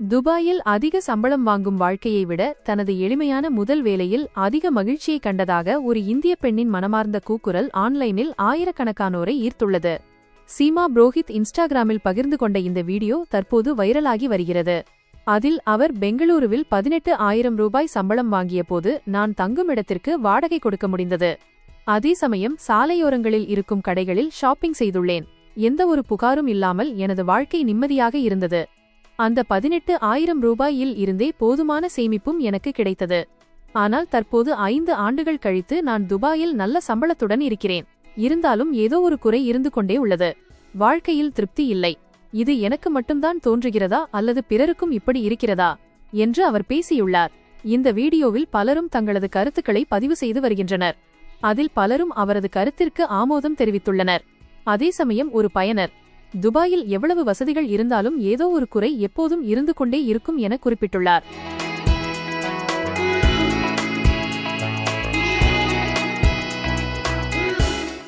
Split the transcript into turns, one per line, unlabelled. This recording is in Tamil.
துபாயில் அதிக சம்பளம் வாங்கும் வாழ்க்கையை விட தனது எளிமையான முதல் வேலையில் அதிக மகிழ்ச்சியை கண்டதாக ஒரு இந்திய பெண்ணின் மனமார்ந்த கூக்குரல் ஆன்லைனில் ஆயிரக்கணக்கானோரை ஈர்த்துள்ளது. சீமா புரோஹித் இன்ஸ்டாகிராமில் பகிர்ந்து கொண்ட இந்த வீடியோ தற்போது வைரலாகி வருகிறது. அதில் அவர் பெங்களூருவில் பதினெட்டு ஆயிரம் ரூபாய் சம்பளம் வாங்கியபோது நான் தங்கும் இடத்திற்கு வாடகை கொடுக்க முடிந்தது. அதே சமயம் சாலையோரங்களில் இருக்கும் கடைகளில் ஷாப்பிங் செய்துள்ளேன். எந்த ஒரு புகாரும் இல்லாமல் எனது வாழ்க்கை நிம்மதியாக இருந்தது. அந்த பதினெட்டு ஆயிரம் ரூபாயில் இருந்தே போதுமான சேமிப்பும் எனக்கு கிடைத்தது. ஆனால் தற்போது ஐந்து ஆண்டுகள் கழித்து நான் துபாயில் நல்ல சம்பளத்துடன் இருக்கிறேன். இருந்தாலும் ஏதோ ஒரு குறை இருந்து கொண்டே உள்ளது. வாழ்க்கையில் திருப்தி இல்லை. இது எனக்கு மட்டும்தான் தோன்றுகிறதா அல்லது பிறருக்கும் இப்படி இருக்கிறதா? என்று அவர் பேசியுள்ளார். இந்த வீடியோவில் பலரும் தங்களது கருத்துக்களை பதிவு செய்து வருகின்றனர். அதில் பலரும் அவரது கருத்திற்கு ஆமோதம் தெரிவித்துள்ளனர். அதே சமயம் ஒரு பயனர் துபாயில் எவ்வளவு வசதிகள் இருந்தாலும் ஏதோ ஒரு குறை எப்போதும் இருந்து கொண்டே இருக்கும் என குறிப்பிட்டுள்ளார்.